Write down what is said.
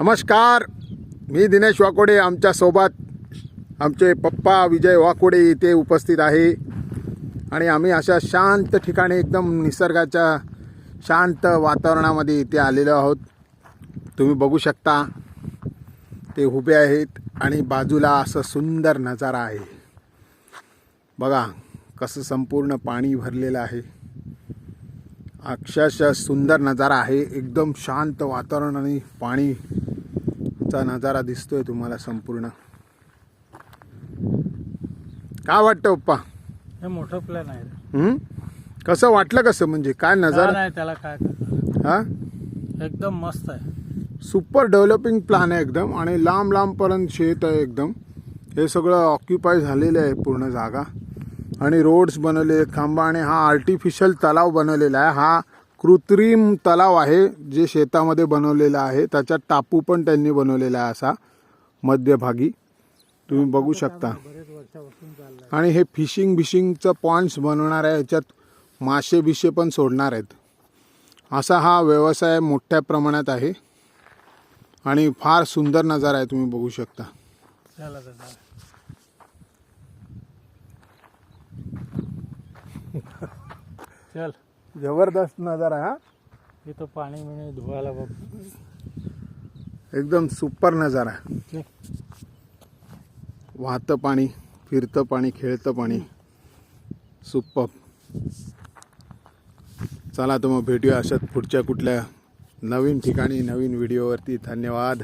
नमस्कार. मी दिनेश वाकोडे आमच्यासोबत आमचे पप्पा विजय वाकोडे इथे उपस्थित आहे. आणि आम्ही अशा शांत ठिकाणी एकदम निसर्गाच्या शांत वातावरणामध्ये इथे आलेलो आहोत. तुम्ही बघू शकता ते उभे आहेत आणि बाजूला असं सुंदर नजारा आहे. बघा कसं संपूर्ण पाणी भरलेलं आहे. अक्षरशः सुंदर नजारा आहे. एकदम शांत वातावरण आणि पाणीचा नजारा दिसतोय तुम्हाला संपूर्ण. काय वाटतं पप्पा? हे मोठं प्लॅन आहे. हं? कसं वाटलं कसं? म्हणजे काय काय नजारा? नाही त्याला काय करणार. हा? एकदम मस्त आहे. सुपर डेव्हलपिंग प्लॅन आहे एकदम आणि लांब लांबपर्यंत शेत आहे एकदम. हे सगळं ऑक्युपाय झालेलं आहे पूर्ण जागा. आणि रोड्स बनवले आहेत खांबा आणि हा आर्टिफिशियल तलाव बनवलेला आहे. हा कृत्रिम तलाव आहे जे शेतामध्ये बनवलेला आहे. त्याच्यात टापू पण त्यांनी बनवलेला आहे असा मध्यभागी. तुम्ही बघू शकता. आणि हे फिशिंग बिशिंगचं पॉइंट्स बनवणार आहे. याच्यात मासे बिशे पण सोडणार आहेत. असा हा व्यवसाय मोठ्या प्रमाणात आहे. आणि फार सुंदर नजारा आहे तुम्ही बघू शकता. चला. जबरदस्त नजारा हा. इथं पाणी मिळणे धुवायला बघ. एकदम सुपर नजारा. वाहतं पाणी फिरतं पाणी खेळतं पाणी. सुपर. चला तर मग भेटूया अशाच पुढच्या कुठल्या नवीन ठिकाणी नवीन व्हिडिओवरती. धन्यवाद.